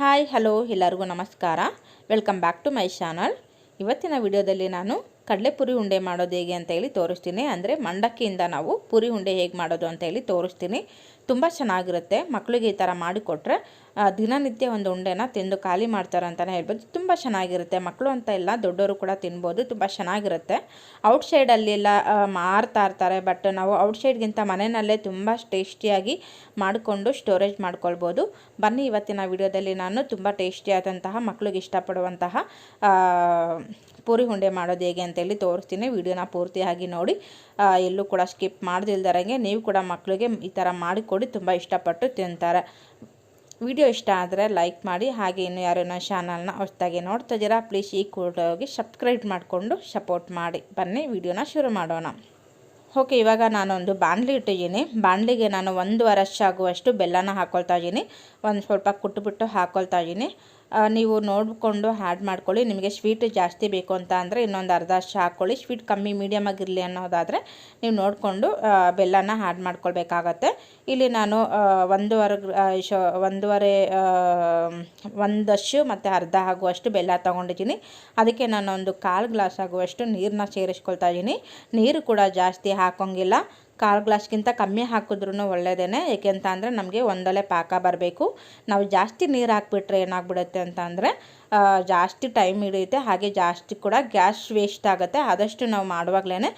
Hi hello ಎಲ್ಲರಿಗೂ ನಮಸ್ಕಾರ. Welcome back to my channel ಇವತ್ತಿನ ವಿಡಿಯೋದಲ್ಲಿ ನಾನು ಕಡಲೆಪುರಿ ಉಂಡೆ ಮಾಡೋದು ಹೇಗೆ ಅಂತ ಹೇಳಿ ತೋರಿಸ್ತೀನಿ. ಅಂದರೆ ಮಂಡಕ್ಕಿಯಿಂದ ನಾವು ಪುರಿ ಉಂಡೆ ಹೇಗೆ ಮಾಡೋದು ಅಂತ ಹೇಳಿ ತೋರಿಸ್ತೀನಿ. ತುಂಬ ಚೆನ್ನಾಗಿರುತ್ತೆ. ಮಕ್ಕಳಿಗೆ ಈ ಥರ ಮಾಡಿಕೊಟ್ರೆ ದಿನನಿತ್ಯ ಒಂದು ಉಂಡೆನ ತಿಂದು ಖಾಲಿ ಮಾಡ್ತಾರೆ ಅಂತಲೇ ಹೇಳ್ಬೋದು. ತುಂಬ ಚೆನ್ನಾಗಿರುತ್ತೆ. ಮಕ್ಕಳು ಅಂತ ಇಲ್ಲ, ದೊಡ್ಡವರು ಕೂಡ ತಿನ್ಬೋದು. ತುಂಬ ಚೆನ್ನಾಗಿರುತ್ತೆ. ಔಟ್ಸೈಡಲ್ಲಿ ಎಲ್ಲ ಮಾರ್ತಾ ಇರ್ತಾರೆ. ಬಟ್ ನಾವು ಔಟ್ಸೈಡ್ಗಿಂತ ಮನೆಯಲ್ಲೇ ತುಂಬ ಟೇಸ್ಟಿಯಾಗಿ ಮಾಡಿಕೊಂಡು ಸ್ಟೋರೇಜ್ ಮಾಡ್ಕೊಳ್ಬೋದು. ಬನ್ನಿ ಇವತ್ತಿನ ವಿಡಿಯೋದಲ್ಲಿ ನಾನು ತುಂಬ ಟೇಸ್ಟಿಯಾದಂತಹ ಮಕ್ಕಳಿಗೆ ಇಷ್ಟಪಡುವಂತಹ ಪೂರಿ ಉಂಡೆ ಮಾಡೋದು ಹೇಗೆ ಅಂತೇಳಿ ತೋರಿಸ್ತೀನಿ. ವಿಡಿಯೋನ ಪೂರ್ತಿಯಾಗಿ ನೋಡಿ. ಎಲ್ಲೂ ಕೂಡ ಸ್ಕಿಪ್ ಮಾಡ್ದಿಲ್ದರಂಗೆ ನೀವು ಕೂಡ ಮಕ್ಕಳಿಗೆ ಈ ಥರ ಮಾಡಿಕೊಡಿ, ತುಂಬ ಇಷ್ಟಪಟ್ಟು ತಿಂತಾರೆ. ವಿಡಿಯೋ ಇಷ್ಟ ಆದರೆ ಲೈಕ್ ಮಾಡಿ. ಹಾಗೆ ಇನ್ನು ಯಾರು ನನ್ನ ಚಾನಲ್ನ ಹೊಸದಾಗಿ ನೋಡ್ತಾ ಇದ್ದೀರಾ ಪ್ಲೀಸ್ ಈ ಕೂಡ ಹೋಗಿ ಸಬ್ಸ್ಕ್ರೈಬ್ ಮಾಡಿಕೊಂಡು ಸಪೋರ್ಟ್ ಮಾಡಿ. ಬನ್ನಿ, ವಿಡಿಯೋನ ಶುರು ಮಾಡೋಣ. ಓಕೆ, ಇವಾಗ ನಾನೊಂದು ಬಾಣಲಿ ಇಟ್ಟಿದ್ದೀನಿ. ಬಾಣಲಿಗೆ ನಾನು ಒಂದು ವರ್ಷ ಆಗುವಷ್ಟು ಬೆಲ್ಲನ ಹಾಕ್ಕೊಳ್ತಾ ಇದ್ದೀನಿ. ಒಂದು ಸ್ವಲ್ಪ ಕುಟ್ಟುಬಿಟ್ಟು ಹಾಕೊಳ್ತಾ ಇದ್ದೀನಿ. ನೀವು ನೋಡಿಕೊಂಡು ಆ್ಯಡ್ ಮಾಡ್ಕೊಳ್ಳಿ. ನಿಮಗೆ ಸ್ವೀಟ್ ಜಾಸ್ತಿ ಬೇಕು ಅಂತ ಅಂದರೆ ಇನ್ನೊಂದು ಅರ್ಧ ಅಷ್ಟು ಹಾಕ್ಕೊಳ್ಳಿ ಸ್ವೀಟ್ ಕಮ್ಮಿ ಮೀಡಿಯಮ್ ಆಗಿರಲಿ ಅನ್ನೋದಾದರೆ ನೀವು ನೋಡಿಕೊಂಡು ಬೆಲ್ಲನ ಆ್ಯಡ್ ಮಾಡ್ಕೊಳ್ಬೇಕಾಗತ್ತೆ. ಇಲ್ಲಿ ನಾನು ಒಂದೂವರೆ ಶೋ, ಒಂದೂವರೆ ಒಂದಷ್ಟು ಮತ್ತು ಅರ್ಧ ಆಗುವಷ್ಟು ಬೆಲ್ಲ ತೊಗೊಂಡಿದ್ದೀನಿ. ಅದಕ್ಕೆ ನಾನು ಒಂದು ಕಾಲು ಗ್ಲಾಸ್ ಆಗುವಷ್ಟು ನೀರನ್ನ ಸೇರಿಸ್ಕೊಳ್ತಾ ಇದ್ದೀನಿ. ನೀರು ಕೂಡ ಜಾಸ್ತಿ ಹಾಕೋಂಗಿಲ್ಲ. ಕಾಲು ಗ್ಲಾಸ್ಗಿಂತ ಕಮ್ಮಿ ಹಾಕಿದ್ರೂ ಒಳ್ಳೆಯದೇ ಏಕೆಂತ ಅಂದರೆ ನಮಗೆ ಒಂದೊಲೆ ಪಾಕ ಬರಬೇಕು. ನಾವು ಜಾಸ್ತಿ ನೀರು ಹಾಕ್ಬಿಟ್ರೆ ಏನಾಗ್ಬಿಡುತ್ತೆ ಅಂತ ಅಂದರೆ ಜಾಸ್ತಿ ಟೈಮ್ ಹಿಡಿಯುತ್ತೆ. ಹಾಗೆ ಜಾಸ್ತಿ ಕೂಡ ಗ್ಯಾಸ್ ವೇಸ್ಟ್ ಆಗುತ್ತೆ. ಆದಷ್ಟು ನಾವು ಮಾಡುವಾಗಲೇ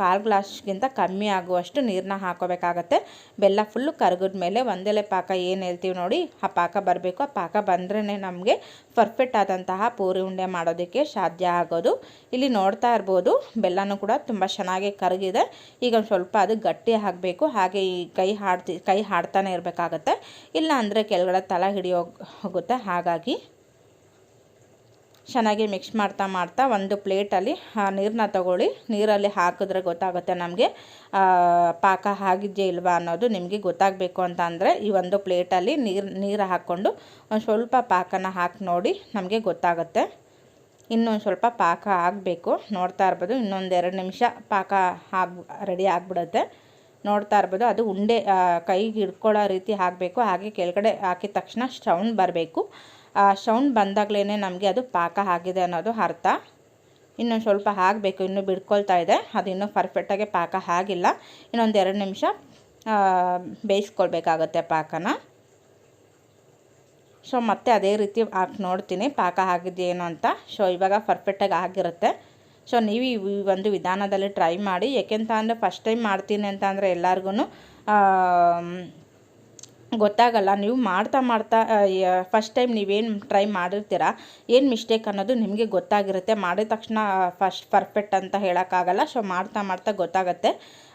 ಕಾಲು ಗ್ಲಾಸ್ಗಿಂತ ಕಮ್ಮಿ ಆಗುವಷ್ಟು ನೀರನ್ನ ಹಾಕೋಬೇಕಾಗತ್ತೆ. ಬೆಲ್ಲ ಫುಲ್ಲು ಕರಗಿದ ಮೇಲೆ ಒಂದೆಲೆ ಪಾಕ ಏನು ಹೇಳ್ತೀವಿ ನೋಡಿ, ಆ ಪಾಕ ಬರಬೇಕು. ಆ ಪಾಕ ಬಂದ್ರೇ ನಮಗೆ ಪರ್ಫೆಕ್ಟ್ ಆದಂತಹ ಪೂರಿ ಉಂಡೆ ಮಾಡೋದಕ್ಕೆ ಸಾಧ್ಯ ಆಗೋದು. ಇಲ್ಲಿ ನೋಡ್ತಾ ಇರ್ಬೋದು, ಬೆಲ್ಲನೂ ಕೂಡ ತುಂಬ ಚೆನ್ನಾಗಿ ಕರಗಿದೆ. ಈಗ ಒಂದು ಸ್ವಲ್ಪ ಅದು ಗಟ್ಟಿ ಆಗಬೇಕು. ಹಾಗೆ ಈ ಕೈ ಹಾಡ್ತಿ, ಕೈ ಹಾಡ್ತಾನೆ ಇರಬೇಕಾಗತ್ತೆ. ಇಲ್ಲ ಅಂದರೆ ಕೆಳಗಡೆ ತಲೆ ಹಿಡಿಯೋ ಹೋಗುತ್ತೆ. ಹಾಗಾಗಿ ಚೆನ್ನಾಗಿ ಮಿಕ್ಸ್ ಮಾಡ್ತಾ ಮಾಡ್ತಾ ಒಂದು ಪ್ಲೇಟಲ್ಲಿ ನೀರನ್ನ ತಗೊಳ್ಳಿ. ನೀರಲ್ಲಿ ಹಾಕಿದ್ರೆ ಗೊತ್ತಾಗುತ್ತೆ ನಮಗೆ ಪಾಕ ಆಗಿದೆಯೇ ಇಲ್ವಾ ಅನ್ನೋದು ನಿಮಗೆ ಗೊತ್ತಾಗಬೇಕು ಅಂತ ಅಂದರೆ ಈ ಒಂದು ಪ್ಲೇಟಲ್ಲಿ ನೀರು ನೀರು ಹಾಕ್ಕೊಂಡು ಒಂದು ಸ್ವಲ್ಪ ಪಾಕನ ಹಾಕಿ ನೋಡಿ ನಮಗೆ ಗೊತ್ತಾಗುತ್ತೆ. ಇನ್ನೊಂದು ಸ್ವಲ್ಪ ಪಾಕ ಆಗಬೇಕು. ನೋಡ್ತಾ ಇರ್ಬೋದು, ಇನ್ನೊಂದು ಎರಡು ನಿಮಿಷ ಪಾಕ ಆಗ್, ರೆಡಿ ಆಗಿಬಿಡುತ್ತೆ. ನೋಡ್ತಾ ಇರ್ಬೋದು, ಅದು ಉಂಡೆ ಕೈಗೆ ಹಿಡ್ಕೊಳ್ಳೋ ರೀತಿ ಹಾಕಬೇಕು. ಹಾಗೆ ಕೆಳಗಡೆ ಹಾಕಿದ ತಕ್ಷಣ ಸೌಂಡ್ ಬರಬೇಕು. ಆ ಸೌಂಡ್ ಬಂದಾಗಲೇ ನಮಗೆ ಅದು ಪಾಕ ಆಗಿದೆ ಅನ್ನೋದು ಅರ್ಥ. ಇನ್ನೊಂದು ಸ್ವಲ್ಪ ಆಗಬೇಕು ಇನ್ನೂ ಬಿಡ್ಕೊಳ್ತಾ ಇದೆ. ಅದು ಇನ್ನೂ ಪರ್ಫೆಕ್ಟಾಗಿ ಪಾಕ ಆಗಿಲ್ಲ. ಇನ್ನೊಂದು ಎರಡು ನಿಮಿಷ ಆ, ಬೇಯಿಸ್ಕೊಳ್ಬೇಕಾಗತ್ತೆ ಪಾಕನ. ಸೊ ಮತ್ತೆ ಅದೇ ರೀತಿ ಹಾಕಿ ನೋಡ್ತೀನಿ ಪಾಕ ಆಗಿದೆಯೇನೋ ಅಂತ. ಸೊ ಇವಾಗ ಪರ್ಫೆಕ್ಟಾಗಿ ಆಗಿರುತ್ತೆ. ಸೊ ನೀವು ಈ ಒಂದು ವಿಧಾನದಲ್ಲಿ ಟ್ರೈ ಮಾಡಿ ಏಕೆಂತ ಅಂದರೆ ಫಸ್ಟ್ ಟೈಮ್ ಮಾಡ್ತೀನಿ ಅಂತ ಅಂದರೆ ಎಲ್ಲರಿಗೂ ಗೊತ್ತಾಗಲ್ಲ. ನೀವು ಮಾಡ್ತಾ ಮಾಡ್ತಾ ಫಸ್ಟ್ ಟೈಮ್ ನೀವೇನು ಟ್ರೈ ಮಾಡಿರ್ತೀರ, ಏನು ಮಿಸ್ಟೇಕ್ ಅನ್ನೋದು ನಿಮಗೆ ಗೊತ್ತಾಗಿರುತ್ತೆ. ಮಾಡಿದ ತಕ್ಷಣ ಫಸ್ಟ್ ಪರ್ಫೆಕ್ಟ್ ಅಂತ ಹೇಳೋಕ್ಕಾಗಲ್ಲ. ಸೊ ಮಾಡ್ತಾ ಮಾಡ್ತಾ ಗೊತ್ತಾಗುತ್ತೆ.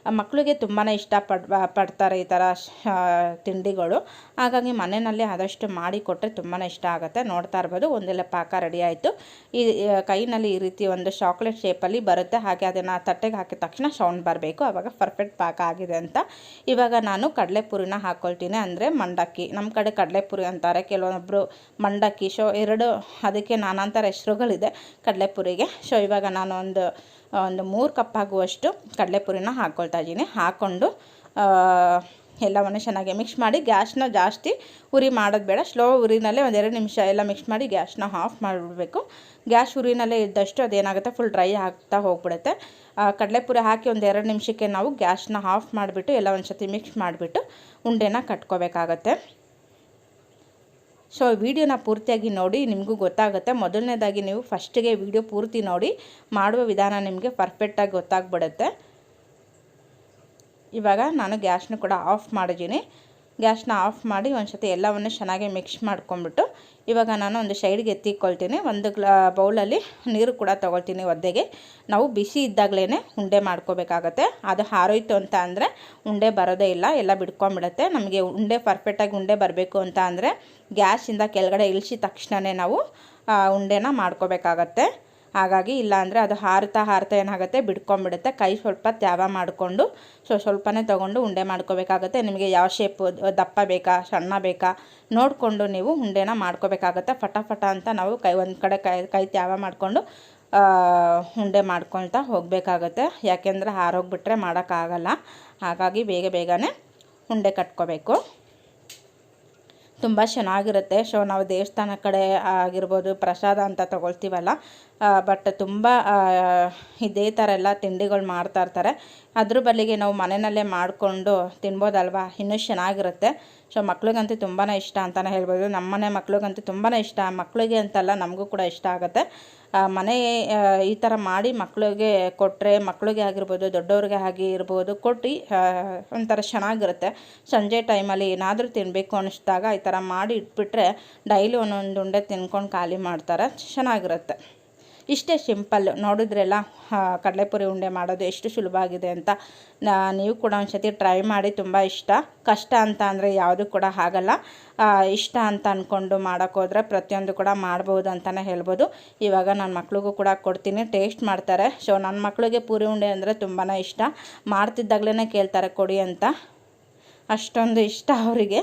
ಮಕ್ಕಳಿಗೆ ತುಂಬಾ ಇಷ್ಟಪಡ್ ಪಡ್ತಾರೆ ಈ ಥರ ಶ- ತಿಂಡಿಗಳು. ಹಾಗಾಗಿ ಮನೆಯಲ್ಲಿ ಆದಷ್ಟು ಮಾಡಿ ಕೊಟ್ಟರೆ ತುಂಬಾ ಇಷ್ಟ ಆಗುತ್ತೆ. ನೋಡ್ತಾ ಇರ್ಬೋದು, ಒಂದೆಲ್ಲ ಪಾಕ ರೆಡಿ ಆಯಿತು. ಈ ಕೈನಲ್ಲಿ ಈ ರೀತಿ ಒಂದು ಚಾಕ್ಲೇಟ್ ಶೇಪಲ್ಲಿ ಬರುತ್ತೆ. ಹಾಗೆ ಅದನ್ನು ತಟ್ಟೆಗೆ ಹಾಕಿದ ತಕ್ಷಣ ಸೌಂಡ್ ಬರಬೇಕು. ಆವಾಗ ಪರ್ಫೆಕ್ಟ್ ಪಾಕ ಆಗಿದೆ ಅಂತ. ಇವಾಗ ನಾನು ಕಡಲೆಪುರಿನ ಹಾಕ್ಕೊಳ್ತೀನಿ ಅಂದರೆ ಮಂಡಕ್ಕಿ. ನಮ್ಮ ಕಡೆ ಕಡಲೆಪುರಿ ಅಂತಾರೆ. ಕೆಲವೊಬ್ಬರು ಮಂಡಕ್ಕಿ ಸೊ ಎರಡು, ಅದಕ್ಕೆ ನಾನಾಂತರ ಹೆಸರುಗಳಿದೆ ಕಡಲೆಪುರಿಗೆ. ಸೊ ಇವಾಗ ನಾನು ಒಂದು ಒಂದು ಮೂರು ಕಪ್ ಆಗುವಷ್ಟು ಕಡಲೆಪುರಿನ ಹಾಕ್ಕೊಳ್ತಾ ಇದ್ದೀನಿ ಹಾಕ್ಕೊಂಡು ಎಲ್ಲವನ್ನು ಚೆನ್ನಾಗಿ ಮಿಕ್ಸ್ ಮಾಡಿ ಗ್ಯಾಸ್ನ ಜಾಸ್ತಿ ಉರಿ ಮಾಡೋದು ಬೇಡ. ಸ್ಲೋ ಉರಿನಲ್ಲೇ ಒಂದೆರಡು ನಿಮಿಷ ಎಲ್ಲ ಮಿಕ್ಸ್ ಮಾಡಿ ಗ್ಯಾಸ್ನ ಆಫ್ ಮಾಡಿಬಿಡಬೇಕು. ಗ್ಯಾಸ್ ಉರಿನಲ್ಲೇ ಇದ್ದಷ್ಟು ಅದೇನಾಗುತ್ತೆ? ಫುಲ್ ಡ್ರೈ ಆಗ್ತಾ ಹೋಗ್ಬಿಡುತ್ತೆ. ಕಡಲೆಪುರಿ ಹಾಕಿ ಒಂದು ಎರಡು ನಿಮಿಷಕ್ಕೆ ನಾವು ಗ್ಯಾಸ್ನ ಆಫ್ ಮಾಡಿಬಿಟ್ಟು ಎಲ್ಲ ಒಂದು ಸತಿ ಮಿಕ್ಸ್ ಮಾಡಿಬಿಟ್ಟು ಉಂಡೆನ ಕಟ್ಕೋಬೇಕಾಗತ್ತೆ. ಸೊ ವಿಡಿಯೋನ ಪೂರ್ತಿಯಾಗಿ ನೋಡಿ, ನಿಮಗೂ ಗೊತ್ತಾಗುತ್ತೆ. ಮೊದಲನೇದಾಗಿ ನೀವು ಫಸ್ಟಿಗೆ ವಿಡಿಯೋ ಪೂರ್ತಿ ನೋಡಿ, ಮಾಡುವ ವಿಧಾನ ನಿಮಗೆ ಪರ್ಫೆಕ್ಟಾಗಿ ಗೊತ್ತಾಗ್ಬಿಡುತ್ತೆ. ಇವಾಗ ನಾನು ಗ್ಯಾಸ್ನ ಕೂಡ ಆಫ್ ಮಾಡಿದ್ದೀನಿ. ಗ್ಯಾಸ್ನ ಆಫ್ ಮಾಡಿ ಒಂದು ಸತಿ ಎಲ್ಲವನ್ನು ಚೆನ್ನಾಗಿ ಮಿಕ್ಸ್ ಮಾಡ್ಕೊಂಬಿಟ್ಟು ಇವಾಗ ನಾನು ಒಂದು ಸೈಡ್ಗೆ ಎತ್ತಿಕೊಳ್ತೀನಿ. ಒಂದು ಗ್ಲಾ, ಬೌಲಲ್ಲಿ ನೀರು ಕೂಡ ತೊಗೊಳ್ತೀನಿ ಒದ್ದೆಗೆ. ನಾವು ಬಿಸಿ ಇದ್ದಾಗಲೇ ಉಂಡೆ ಮಾಡ್ಕೋಬೇಕಾಗತ್ತೆ. ಅದು ಹಾರೋಯ್ತು ಅಂತ ಅಂದರೆ ಉಂಡೆ ಬರೋದೇ ಇಲ್ಲ, ಎಲ್ಲ ಬಿಡ್ಕೊಂಬಿಡುತ್ತೆ. ನಮಗೆ ಉಂಡೆ ಪರ್ಫೆಕ್ಟಾಗಿ ಉಂಡೆ ಬರಬೇಕು ಅಂತ ಅಂದರೆ ಗ್ಯಾಸಿಂದ ಕೆಳಗಡೆ ಇಳಿಸಿದ ತಕ್ಷಣವೇ ನಾವು ಉಂಡೆನ ಮಾಡ್ಕೋಬೇಕಾಗತ್ತೆ. ಹಾಗಾಗಿ ಇಲ್ಲಾಂದರೆ ಅದು ಹಾರ್ತಾ ಹಾರ್ತಾ ಏನಾಗುತ್ತೆ ಬಿಡ್ಕೊಂಬಿಡುತ್ತೆ. ಕೈ ಸ್ವಲ್ಪ ತ್ಯಾವ ಮಾಡಿಕೊಂಡು ಸೊ ಸ್ವಲ್ಪನೇ ತೊಗೊಂಡು ಉಂಡೆ ಮಾಡ್ಕೋಬೇಕಾಗುತ್ತೆ. ನಿಮಗೆ ಯಾವ ಶೇಪ್ ದಪ್ಪ ಬೇಕಾ, ಸಣ್ಣ ಬೇಕಾ ನೋಡಿಕೊಂಡು ನೀವು ಉಂಡೆನ ಮಾಡ್ಕೋಬೇಕಾಗತ್ತೆ. ಫಟಾಫಟ ಅಂತ ನಾವು ಕೈ ಒಂದು ಕಡೆ ಕೈ ಕೈ ತ್ಯಾವ ಮಾಡಿಕೊಂಡು ಉಂಡೆ ಮಾಡ್ಕೊಳ್ತಾ ಹೋಗಬೇಕಾಗತ್ತೆ. ಯಾಕೆಂದರೆ ಹಾರೋಗ್ಬಿಟ್ರೆ ಮಾಡೋಕ್ಕಾಗಲ್ಲ. ಹಾಗಾಗಿ ಬೇಗ ಬೇಗನೆ ಉಂಡೆ ಕಟ್ಕೋಬೇಕು. ತುಂಬ ಚೆನ್ನಾಗಿರುತ್ತೆ. ಸೊ ನಾವು ದೇವಸ್ಥಾನ ಕಡೆ ಆಗಿರ್ಬೋದು, ಪ್ರಸಾದ ಅಂತ ತಗೊಳ್ತೀವಲ್ಲ ಬಟ್ ತುಂಬ ಇದೇ ಥರ ಎಲ್ಲ ತಿಂಡಿಗಳು ಮಾಡ್ತಾ ಇರ್ತಾರೆ. ಅದ್ರ ಬದಲಿಗೆ ನಾವು ಮನೆಯಲ್ಲೇ ಮಾಡಿಕೊಂಡು ತಿನ್ಬೋದಲ್ವಾ? ಇನ್ನೂ ಚೆನ್ನಾಗಿರುತ್ತೆ. ಸೊ ಮಕ್ಳಿಗಂತೂ ತುಂಬಾ ಇಷ್ಟ ಅಂತಲೇ ಹೇಳ್ಬೋದು. ನಮ್ಮನೆ ಮಕ್ಳಿಗಂತೂ ತುಂಬಾ ಇಷ್ಟ. ಮಕ್ಕಳಿಗೆ ಅಂತಲ್ಲ ನಮಗೂ ಕೂಡ ಇಷ್ಟ ಆಗುತ್ತೆ. ಮನೆ ಈ ಥರ ಮಾಡಿ ಮಕ್ಕಳಿಗೆ ಕೊಟ್ಟರೆ ಮಕ್ಕಳಿಗೆ ಆಗಿರ್ಬೋದು, ದೊಡ್ಡವ್ರಿಗೆ ಆಗಿ ಇರ್ಬೋದು, ಕೊಟ್ಟು ಒಂಥರ ಚೆನ್ನಾಗಿರುತ್ತೆ. ಸಂಜೆ ಟೈಮಲ್ಲಿ ಏನಾದರೂ ತಿನ್ನಬೇಕು ಅನ್ನಿಸ್ದಾಗ ಈ ಥರ ಮಾಡಿ ಇಟ್ಬಿಟ್ರೆ, ಡೈಲಿ ಒಂದೊಂದು ಉಂಡೆ ತಿನ್ಕೊಂಡು ಖಾಲಿ ಮಾಡ್ತಾರೆ, ಚೆನ್ನಾಗಿರುತ್ತೆ. ಇಷ್ಟೇ ಸಿಂಪಲ್ ನೋಡಿದ್ರೆಲ್ಲ ಕಡಲೆಪುರಿ ಉಂಡೆ ಮಾಡೋದು ಎಷ್ಟು ಸುಲಭ ಆಗಿದೆ ಅಂತ. ನೀವು ಕೂಡ ಒಂದು ಸತಿ ಟ್ರೈ ಮಾಡಿ, ತುಂಬ ಇಷ್ಟ. ಕಷ್ಟ ಅಂತ ಅಂದರೆ ಯಾವುದು ಕೂಡ ಆಗಲ್ಲ. ಇಷ್ಟ ಅಂತ ಅಂದ್ಕೊಂಡು ಮಾಡೋಕ್ಕೋದ್ರೆ ಪ್ರತಿಯೊಂದು ಕೂಡ ಮಾಡ್ಬೋದು ಅಂತಲೇ ಹೇಳ್ಬೋದು. ಇವಾಗ ನನ್ನ ಮಕ್ಳಿಗೂ ಕೂಡ ಕೊಡ್ತೀನಿ. ಟೇಸ್ಟ್ ಮಾಡ್ತಾರೆ. ಸೊ ನನ್ನ ಮಕ್ಕಳಿಗೆ ಪೂರಿ ಉಂಡೆ ಅಂದರೆ ತುಂಬಾ ಇಷ್ಟ. ಮಾಡ್ತಿದ್ದಾಗಲೇ ಕೇಳ್ತಾರೆ, ಕೊಡಿ ಅಂತ. ಅಷ್ಟೊಂದು ಇಷ್ಟ ಅವರಿಗೆ.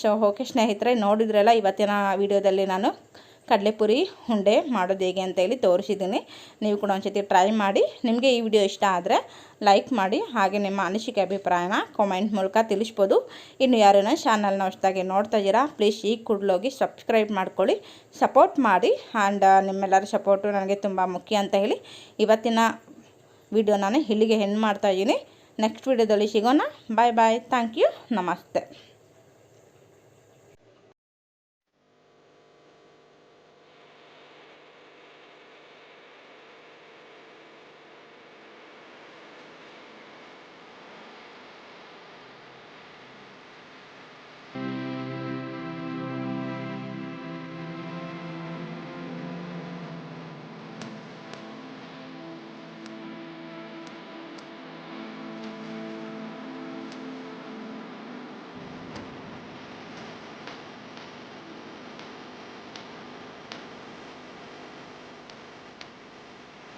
ಸೊ ಓಕೆ ಸ್ನೇಹಿತರೆ, ನೋಡಿದ್ರಲ್ಲ ಇವತ್ತಿನ ವಿಡಿಯೋದಲ್ಲಿ ನಾನು ಕಡಲೆಪುರಿ ಉಂಡೆ ಮಾಡೋದು ಹೇಗೆ ಅಂತ ಹೇಳಿ ತೋರಿಸಿದ್ದೀನಿ. ನೀವು ಕೂಡ ಒಂದ್ಸತಿ ಟ್ರೈ ಮಾಡಿ. ನಿಮಗೆ ಈ ವಿಡಿಯೋ ಇಷ್ಟ ಆದರೆ ಲೈಕ್ ಮಾಡಿ. ಹಾಗೆ ನಿಮ್ಮ ಅನಿಸಿಕೆ ಅಭಿಪ್ರಾಯನ ಕಾಮೆಂಟ್ ಮೂಲಕ ತಿಳಿಸ್ಬೋದು. ಇನ್ನು ಯಾರೇನೋ ಚಾನಲ್ನ ಹೊಸದಾಗಿ ನೋಡ್ತಾ ಇದ್ದೀರಾ ಪ್ಲೀಸ್ ಈಗ ಕೂಡಲೋಗಿ ಸಬ್ಸ್ಕ್ರೈಬ್ ಮಾಡ್ಕೊಳ್ಳಿ. ಸಪೋರ್ಟ್ ಮಾಡಿ. ಆ್ಯಂಡ್ ನಿಮ್ಮೆಲ್ಲರ ಸಪೋರ್ಟು ನನಗೆ ತುಂಬ ಮುಖ್ಯ ಅಂತ ಹೇಳಿ ಇವತ್ತಿನ ವಿಡಿಯೋ ನಾನು ಇಲ್ಲಿಗೆ ಹೆಣ್ಣು ಮಾಡ್ತಾಯಿದ್ದೀನಿ ನೆಕ್ಸ್ಟ್ ವಿಡಿಯೋದಲ್ಲಿ ಸಿಗೋಣ. ಬಾಯ್ ಬಾಯ್ ಥ್ಯಾಂಕ್ ಯು ನಮಸ್ತೆ.